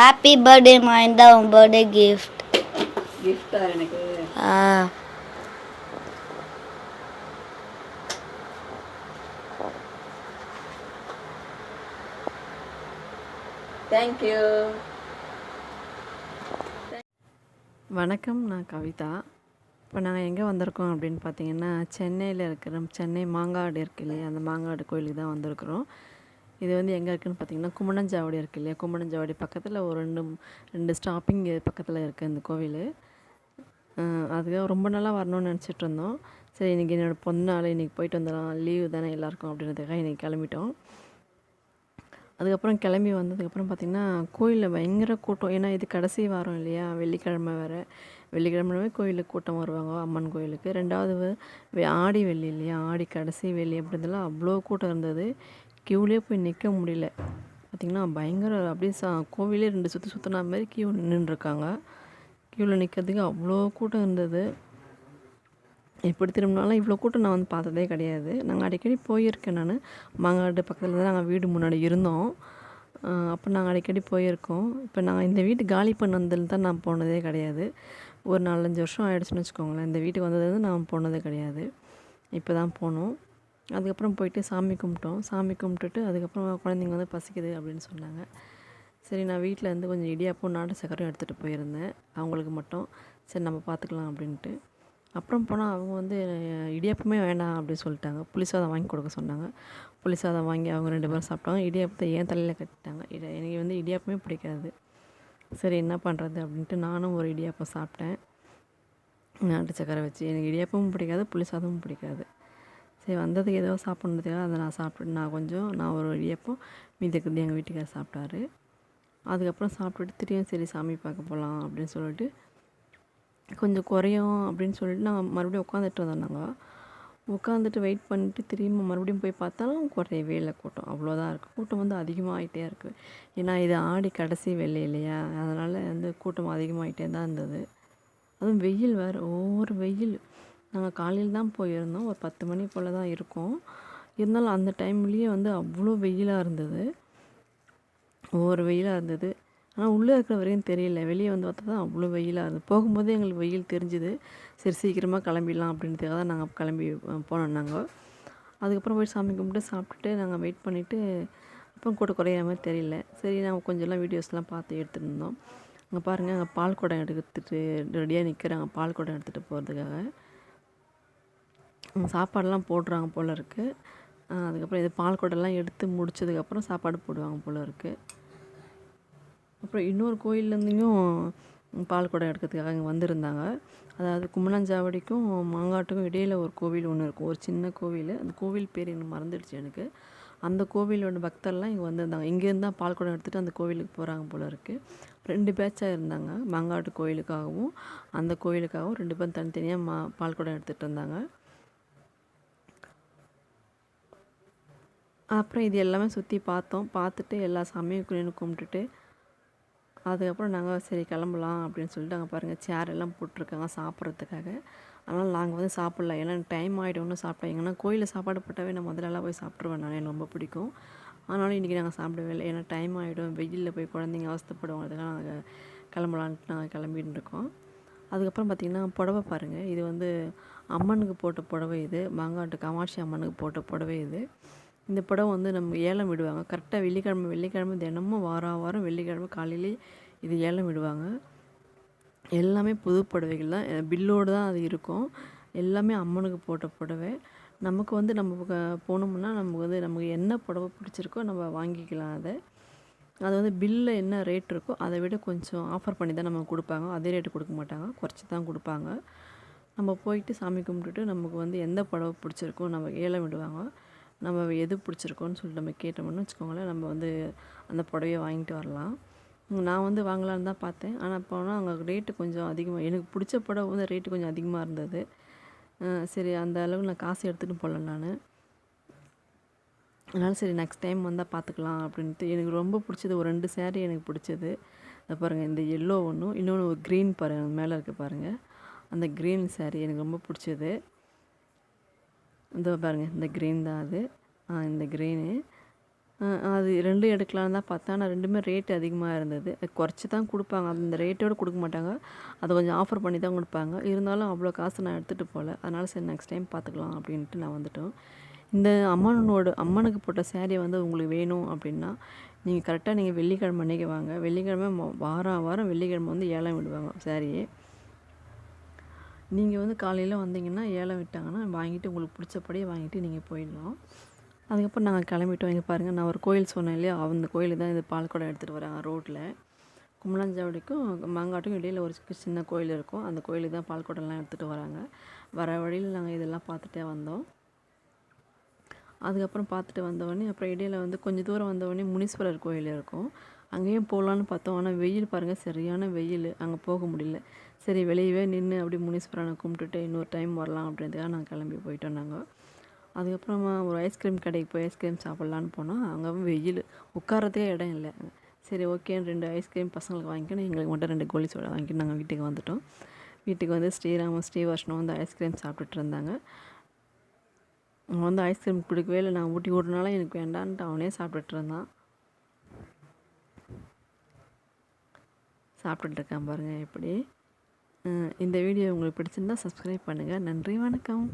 Happy birthday மைந்தா உன் birthday gift கிஃப்டா எனக்கு? ஆ. தேங்க்யூ வணக்கம் நான் கவிதா. இப்போ நாங்கள் எங்கே வந்திருக்கோம் அப்படின்னு பார்த்தீங்கன்னா சென்னையில் இருக்கிற சென்னை மாங்காடு இருக்கு இல்லையா? அந்த மாங்காடு கோயிலுக்கு தான் வந்திருக்கிறோம். இது வந்து எங்கே இருக்குதுன்னு பார்த்தீங்கன்னா கும்மணஞ்சாவடி இருக்கு இல்லையா? கும்மணஞ்சாவடி பக்கத்தில் ஒரு ரெண்டு ரெண்டு ஸ்டாப்பிங் பக்கத்தில் இருக்குது இந்த கோவில். அதுக்காக ரொம்ப நாளாக வரணும்னு நினச்சிட்டு இருந்தோம். சரி இன்றைக்கி என்னோடய பொண்ணால் இன்றைக்கி போயிட்டு வந்துடலாம். லீவு தானே எல்லாருக்கும் அப்படின்றதுக்காக இன்றைக்கி கிளம்பிட்டோம். அதுக்கப்புறம் கிளம்பி வந்ததுக்கப்புறம் பார்த்திங்கன்னா கோயிலில் பயங்கர கூட்டம். ஏன்னா இது கடைசி வாரம் இல்லையா? வெள்ளிக்கிழமை வேறு. வெள்ளிக்கிழமைவே கோயிலுக்கு கூட்டம் வருவாங்க அம்மன் கோயிலுக்கு. ரெண்டாவது வெ- ஆடி வெள்ளி இல்லையா? ஆடி கடைசி வெள்ளி அப்படின்றதுலாம் அவ்வளோ கூட்டம் இருந்தது. க்யூலேயே போய் நிற்க முடியல. பார்த்திங்கன்னா பயங்கர அப்படியே சா கோவிலே ரெண்டு சுற்றி சுற்றின மாதிரி க்யூ நின்றுருக்காங்க. க்யூவில் நிற்கிறதுக்கு அவ்வளோ கூட்டம் இருந்தது. எப்படி திரும்பினாலும் இவ்வளோ கூட்டம் நான் வந்து பார்த்ததே கிடையாது. நாங்கள் அடிக்கடி போயிருக்கேன் நான். மாங்காடு பக்கத்தில் தான் நாங்கள் வீடு முன்னாடி இருந்தோம். அப்போ நாங்கள் அடிக்கடி போயிருக்கோம். இப்போ நாங்கள் இந்த வீட்டு காலி பண்ண வந்ததுல தான் நான் போனதே கிடையாது. ஒரு நாலஞ்சு வருஷம் ஆயிடுச்சுன்னு வச்சுக்கோங்களேன். இந்த வீட்டுக்கு வந்ததுலேருந்து நான் போனதே கிடையாது. இப்போ தான் போனோம். அதுக்கப்புறம் போயிட்டு சாமி கும்பிட்டோம். சாமி கும்பிட்டுட்டு அதுக்கப்புறம் குழந்தைங்க வந்து பசிக்குது அப்படின்னு சொன்னாங்க. சரி நான் வீட்டில் இருந்து கொஞ்சம் இடியாப்பம் நாட்டு சக்கரையும் எடுத்துகிட்டு போயிருந்தேன். அவங்களுக்கு மட்டும். சரி நம்ம பார்த்துக்கலாம் அப்படின்ட்டு. அப்புறம் போனால் அவங்க வந்து இடியாப்பமே வேண்டாம் அப்படின்னு சொல்லிட்டாங்க. புளி சாதம் வாங்கி கொடுக்க சொன்னாங்க. புளி சாதம் வாங்கி அவங்க ரெண்டு பேரும் சாப்பிட்டாங்க. இடியாப்பத்தை ஏன் தலையில் கட்டிட்டாங்க. இட எனக்கு வந்து இடியாப்பமே பிடிக்காது. சரி என்ன பண்ணுறது அப்படின்ட்டு நானும் ஒரு இடியாப்பம் சாப்பிட்டேன். நாட்டு சக்கரை வச்சு. எனக்கு இடியாப்பமும் பிடிக்காது புளி சாதமும் பிடிக்காது. சரி வந்ததுக்கு ஏதோ சாப்பிட்ணுதுக்காக அதை நான் சாப்பிட்டு நான் கொஞ்சம் நான் ஒரு வழியப்போ மீதிக்கு எங்கள் வீட்டுக்கார் சாப்பிட்டாரு. அதுக்கப்புறம் சாப்பிட்டுட்டு திரும்பியும் சரி சாமி பார்க்க போகலாம் அப்படின்னு சொல்லிட்டு கொஞ்சம் குறையும் அப்படின்னு சொல்லிட்டு நாங்கள் மறுபடியும் உட்காந்துட்டு வந்தோம் நாங்கள் உட்காந்துட்டு வெயிட் பண்ணிட்டு திரும்ப மறுபடியும் போய் பார்த்தாலும் குறையவே இல்லை கூட்டம். அவ்வளோதான் இருக்குது கூட்டம் வந்து அதிகமாகிட்டே இருக்குது ஏன்னா இது ஆடி கடைசி வெள்ளி இல்லையா? அதனால் வந்து கூட்டம் அதிகமாகிட்டே தான் இருந்தது. அதுவும் வெயில் வேறு ஒவ்வொரு வெயில். நாங்கள் காலையில் தான் போயிருந்தோம். ஒரு பத்து மணி போல் தான் இருக்கோம். இருந்தாலும் அந்த டைம்லேயே வந்து அவ்வளோ வெயிலாக இருந்தது. ஒவ்வொரு வெயிலாக இருந்தது. ஆனால் உள்ளே இருக்கிற வரையும் தெரியல. வெளியே வந்து பார்த்தா தான் அவ்வளோ வெயிலாக இருந்தது. போகும்போதே எங்களுக்கு வெயில் தெரிஞ்சுது. சரி சீக்கிரமாக கிளம்பிடலாம் அப்படின்றதுக்காக தான் நாங்கள் கிளம்பி போனோம் நாங்கள். அதுக்கப்புறம் போய் சாமி கும்பிட்டு சாப்பிட்டுட்டு நாங்கள் வெயிட் பண்ணிவிட்டு அப்புறம் கூட குறையிற மாதிரி தெரியல. சரி நாங்கள் கொஞ்சம்லாம் வீடியோஸ்லாம் பார்த்து எடுத்துருந்தோம் அங்கே பாருங்கள் அங்கே பால் குடம் எடுத்துட்டு ரெடியாக நிற்கிறாங்க பால் குடம் எடுத்துகிட்டு போகிறதுக்காக சாப்பாடெலாம் சாப்பாடெல்லாம் போடுறாங்க போல் இருக்குது அதுக்கப்புறம் இது பால் குடம்லாம் எடுத்து முடிச்சதுக்கப்புறம் சாப்பாடு போடுவாங்க போல் இருக்குது அப்புறம் இன்னொரு கோயில்லேருந்தையும் பால் குடம் எடுக்கிறதுக்காக இங்கே வந்திருந்தாங்க. அதாவது கும்மணஞ்சாவடிக்கும் மாங்காட்டுக்கும் இடையில ஒரு கோவில் ஒன்று இருக்கும். ஒரு சின்ன கோவில். அந்த கோவில் பேர் எனக்கு மறந்துடுச்சு எனக்கு. அந்த கோவிலோட பக்தர்லாம் இங்கே வந்திருந்தாங்க. இங்கேருந்து தான் பால் குடம் எடுத்துகிட்டு அந்த கோவிலுக்கு போகிறாங்க போல் இருக்குது ரெண்டு பேட்சாக இருந்தாங்க. மாங்காட்டு கோயிலுக்காகவும் அந்த கோயிலுக்காகவும் ரெண்டு பேரும் தனித்தனியாக மா பால் குடம் எடுத்துகிட்டு இருந்தாங்க அப்புறம் இது எல்லாமே சுற்றி பார்த்தோம். பார்த்துட்டு எல்லா சாமியும் நின்று கும்பிட்டுட்டு அதுக்கப்புறம் நாங்கள் சரி கிளம்பலாம் அப்படின்னு சொல்லிட்டு அங்கே பாருங்கள் சேர் எல்லாம் போட்டிருக்காங்க சாப்பிட்றதுக்காக. அதனால் நாங்கள் வந்து சாப்பிட்லாம் ஏன்னா டைம் ஆகிடும்னு சாப்பிட்டோம் எங்கன்னா கோயிலில் சாப்பாடு போட்டாவே நான் முதல்லலாம் போய் சாப்பிட்ருவேன் நான் எனக்கு ரொம்ப பிடிக்கும். ஆனாலும் இன்றைக்கி நாங்கள் சாப்பிடவே இல்லை. ஏன்னா டைம் ஆகிடும் வெயிலில் போய் குழந்தைங்க அவஸ்தைப்படுவாங்க. நாங்கள் கிளம்பலான்ட்டு நாங்கள் கிளம்பின்னு இருக்கோம். அதுக்கப்புறம் பார்த்திங்கன்னா புடவை பாருங்கள் இது வந்து அம்மனுக்கு போட்ட புடவை இது. மாங்காட்டு காமாட்சி அம்மனுக்கு போட்ட புடவை இது. இந்த படம் வந்து நம்ம ஏலம் விடுவாங்க. கரெக்டாக வெள்ளிக்கிழமை வெள்ளிக்கிழமை தினமும் வாரம் வாரம் வெள்ளிக்கிழமை காலையிலே இது ஏலம் விடுவாங்க. எல்லாமே புது புடவைகள் தான். பில்லோடு தான் அது இருக்கும். எல்லாமே அம்மனுக்கு போட்ட புடவை. நமக்கு வந்து நம்ம போனோம்னா நமக்கு வந்து நமக்கு என்ன புடவை பிடிச்சிருக்கோ நம்ம வாங்கிக்கலாம் அதை. அது வந்து பில்லில் என்ன ரேட் இருக்கோ அதை விட கொஞ்சம் ஆஃபர் பண்ணி தான் நமக்கு கொடுப்பாங்க. அதே ரேட்டு கொடுக்க மாட்டாங்க. குறைச்சி தான் கொடுப்பாங்க. நம்ம போயிட்டு சாமி கும்பிட்டுட்டு நமக்கு வந்து எந்த புடவை பிடிச்சிருக்கோ நம்ம ஏலம் விடுவாங்க. நம்ம எது பிடிச்சிருக்கோன்னு சொல்லிட்டு நம்ம கேட்டோம்னு வச்சுக்கோங்களேன் நம்ம வந்து அந்த புடவைய வாங்கிட்டு வரலாம். நான் வந்து வாங்கலான்னு தான் பார்த்தேன். ஆனால் போனால் அங்கே ரேட்டு கொஞ்சம் அதிகமாக எனக்கு பிடிச்ச புடவை வந்து ரேட்டு கொஞ்சம் அதிகமாக இருந்தது. சரி அந்த அளவு நான் காசு எடுத்துகிட்டு போகல நான். அதனால் சரி நெக்ஸ்ட் டைம் வந்தால் பார்த்துக்கலாம் அப்படின்ட்டு எனக்கு ரொம்ப பிடிச்சது ஒரு ரெண்டு சேரீ எனக்கு பிடிச்சது. பாருங்கள் இந்த எல்லோ ஒன்றும் இன்னொன்று ஒரு க்ரீன் பாருங்கள் மேலே இருக்க பாருங்கள் அந்த க்ரீன் சேரீ எனக்கு ரொம்ப பிடிச்சது. இந்த பாருங்கள் இந்த க்ரீன் தான் அது. ஆ, இந்த க்ரீனு அது ரெண்டும் எடுக்கலான்னு தான் பார்த்தா ஆனால் ரெண்டுமே ரேட் அதிகமாக இருந்தது. குறைச்சி தான் கொடுப்பாங்க. அந்த ரேட்டோடு கொடுக்க மாட்டாங்க. அதை கொஞ்சம் ஆஃபர் பண்ணி தான் கொடுப்பாங்க. இருந்தாலும் அவ்வளோ காசு நான் எடுத்துகிட்டு போகல அதனால் சரி நெக்ஸ்ட் டைம் பார்த்துக்கலாம் அப்படின்ட்டு நான் வந்துட்டோம். இந்த அம்மனோட அம்மனுக்கு போட்ட சேரீ வந்து உங்களுக்கு வேணும் அப்படின்னா நீங்கள் கரெக்டாக நீங்கள் வெள்ளிக்கிழமை அன்றைக்கி வாங்க. வெள்ளிக்கிழமை வாரம் வாரம் வெள்ளிக்கிழமை வந்து ஏலம் விடுவாங்க சேரீயே நீங்கள் வந்து காலையில் வந்தீங்கன்னா ஏலம் விட்டாங்கன்னா வாங்கிட்டு உங்களுக்கு பிடிச்சபடியே வாங்கிட்டு நீங்கள் போயிடலாம். அதுக்கப்புறம் நாங்கள் கிளம்பிட்டோம். இங்கே பாருங்கள் நான் ஒரு கோயில் சொன்னேன் இல்லையா? அந்த கோயில் தான் இது பால்குடம் எடுத்துகிட்டு வராங்க ரோட்டில் கும்பலாஞ்சாவடிக்கும் மாங்காட்டுக்கும் இடையில் ஒரு சி- சின்ன கோயில் இருக்கும். அந்த கோயிலுக்கு தான் பால்குடம்லாம் எடுத்துகிட்டு வராங்க. வர வழியில் நாங்கள் இதெல்லாம் பார்த்துட்டே வந்தோம். அதுக்கப்புறம் பார்த்துட்டு வந்தவொடனே அப்புறம் இடையில வந்து கொஞ்சம் தூரம் வந்தவொடனே முனீஸ்வரர் கோயில் இருக்கும். அங்கேயும் போகலான்னு பார்த்தோம். ஆனால் வெயில் பாருங்கள் சரியான வெயில். அங்கே போக முடியல. சரி வெளியவே நின்று அப்படியே முனீஸ்வரனை கும்பிட்டுட்டு இன்னொரு டைம் வரலாம் அப்படின்றதுக்காக நாங்கள் கிளம்பி போயிட்டோம் நாங்கள் அதுக்கப்புறமா ஒரு ஐஸ்கிரீம் கடைக்கு போய் ஐஸ்கிரீம் சாப்பிட்லான்னு போனோம் அங்கே வெயில். உட்காரத்துக்கே இடம் இல்லை. சரி ஓகேன்னு ரெண்டு ஐஸ்கிரீம் பசங்களுக்கு வாங்கிக்கணும். எங்களுக்கு மட்டும் ரெண்டு கோலி சோடா வாங்கிட்டு நாங்கள் வீட்டுக்கு வந்துட்டோம். வீட்டுக்கு வந்து ஸ்ரீராமம் ஸ்ரீவர்ஷனும் வந்து ஐஸ்கிரீம் சாப்பிட்டுட்டு இருந்தாங்க. அவன் வந்து ஐஸ்கிரீம் கொடுக்கவே இல்லை. நான் ஊட்டி விட்றனால எனக்கு வேண்டான்ட்டு அவனே சாப்பிட்டுட்டு இருந்தான். சாப்பிட்டுட்டு இருக்கான் பாருங்கள் எப்படி? இந்த வீடியோ உங்களுக்கு பிடிச்சிருந்தா சப்ஸ்கிரைப் பண்ணுங்கள் நன்றி வணக்கம்.